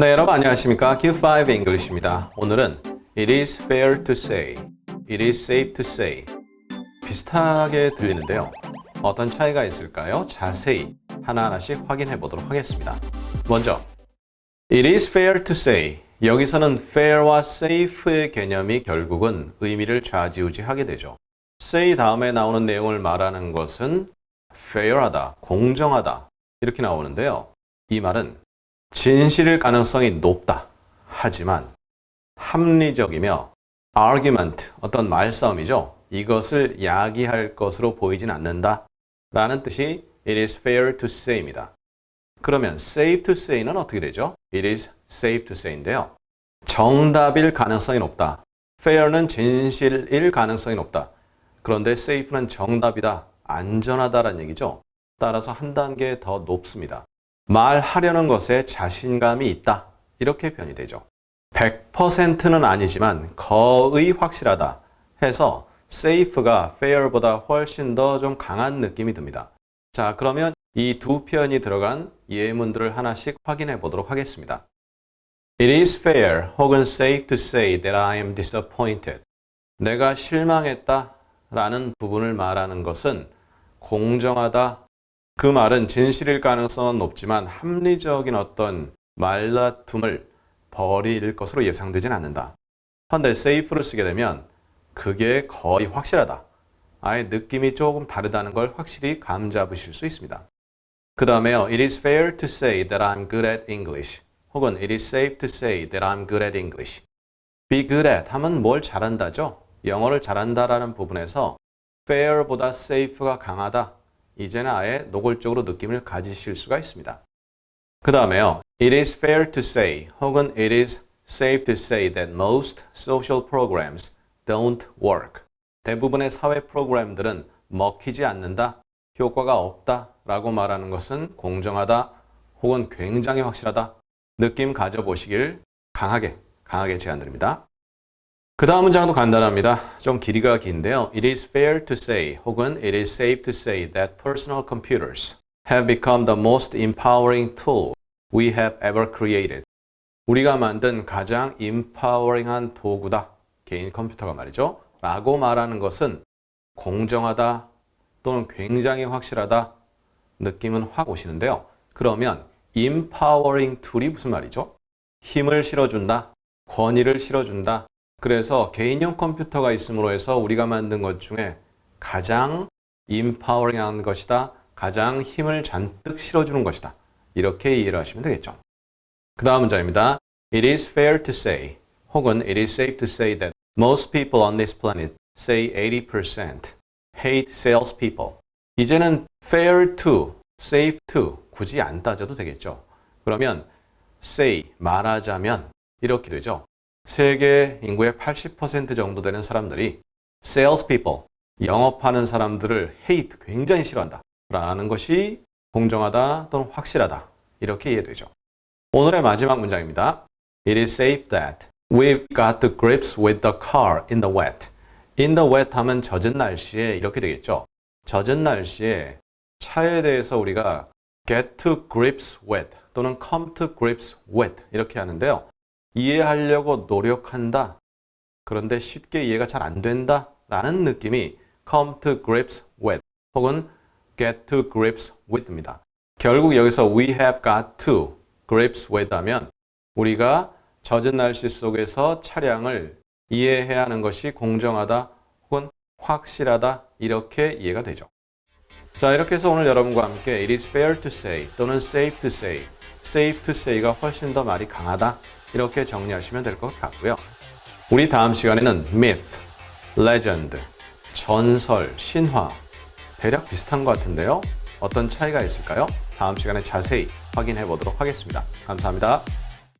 네, 여러분 안녕하십니까? Q5 English입니다. 오늘은 It is fair to say, It is safe to say 비슷하게 들리는데요. 어떤 차이가 있을까요? 자세히 하나하나씩 확인해 보도록 하겠습니다. 먼저 It is fair to say 여기서는 fair와 safe의 개념이 결국은 의미를 좌지우지하게 되죠. say 다음에 나오는 내용을 말하는 것은 fair하다, 공정하다 이렇게 나오는데요. 이 말은 진실일 가능성이 높다. 하지만 합리적이며 argument 어떤 말싸움이죠. 이것을 야기할 것으로 보이진 않는다. 라는 뜻이 it is fair to say입니다. 그러면 safe to say는 어떻게 되죠? it is safe to say인데요. 정답일 가능성이 높다. fair는 진실일 가능성이 높다. 그런데 safe는 정답이다. 안전하다라는 얘기죠. 따라서 한 단계 더 높습니다. 말하려는 것에 자신감이 있다. 이렇게 표현이 되죠. 100%는 아니지만 거의 확실하다 해서 safe가 fair보다 훨씬 더 좀 강한 느낌이 듭니다. 자, 그러면 이 두 표현이 들어간 예문들을 하나씩 확인해 보도록 하겠습니다. It is fair 혹은 safe to say that I am disappointed. 내가 실망했다 라는 부분을 말하는 것은 공정하다. 그 말은 진실일 가능성은 높지만 합리적인 어떤 말다툼을 벌일 것으로 예상되진 않는다. 그런데 safe를 쓰게 되면 그게 거의 확실하다. 아예 느낌이 조금 다르다는 걸 확실히 감 잡으실 수 있습니다. 그 다음에요. It is fair to say that I'm good at English. 혹은 It is safe to say that I'm good at English. Be good at 하면 뭘 잘한다죠? 영어를 잘한다라는 부분에서 fair보다 safe가 강하다. 이제는 아예 노골적으로 느낌을 가지실 수가 있습니다. 그 다음에요. It is fair to say 혹은 It is safe to say that most social programs don't work. 대부분의 사회 프로그램들은 먹히지 않는다, 효과가 없다 라고 말하는 것은 공정하다 혹은 굉장히 확실하다 느낌 가져보시길 강하게, 강하게 제안드립니다. 그 다음 문장도 간단합니다. 좀 길이가 긴데요. It is fair to say 혹은 It is safe to say that personal computers have become the most empowering tool we have ever created. 우리가 만든 가장 empowering한 도구다. 개인 컴퓨터가 말이죠. 라고 말하는 것은 공정하다 또는 굉장히 확실하다 느낌은 확 오시는데요. 그러면 empowering tool이 무슨 말이죠? 힘을 실어준다, 권위를 실어준다. 그래서 개인용 컴퓨터가 있음으로 해서 우리가 만든 것 중에 가장 empowering한 것이다, 가장 힘을 잔뜩 실어주는 것이다. 이렇게 이해를 하시면 되겠죠. 그 다음 문장입니다. It is fair to say 혹은 It is safe to say that most people on this planet say 80% hate salespeople. 이제는 fair to, safe to 굳이 안 따져도 되겠죠. 그러면 say 말하자면 이렇게 되죠. 세계 인구의 80% 정도 되는 사람들이 salespeople 영업하는 사람들을 hate 굉장히 싫어한다. 라는 것이 공정하다 또는 확실하다. 이렇게 이해되죠. 오늘의 마지막 문장입니다. It is safe that we've got the grips with the car in the wet. in the wet 하면 젖은 날씨에 이렇게 되겠죠. 젖은 날씨에 차에 대해서 우리가 get to grips with 또는 come to grips with 이렇게 하는데요. 이해하려고 노력한다. 그런데 쉽게 이해가 잘 안 된다. 라는 느낌이 come to grips with 혹은 get to grips with입니다. 결국 여기서 we have got to grips with 하면 우리가 젖은 날씨 속에서 차량을 이해해야 하는 것이 공정하다 혹은 확실하다 이렇게 이해가 되죠. 자 이렇게 해서 오늘 여러분과 함께 it is fair to say 또는 safe to say, safe to say가 훨씬 더 말이 강하다 이렇게 정리하시면 될 것 같고요. 우리 다음 시간에는 myth, legend, 전설, 신화 대략 비슷한 것 같은데요. 어떤 차이가 있을까요? 다음 시간에 자세히 확인해 보도록 하겠습니다. 감사합니다.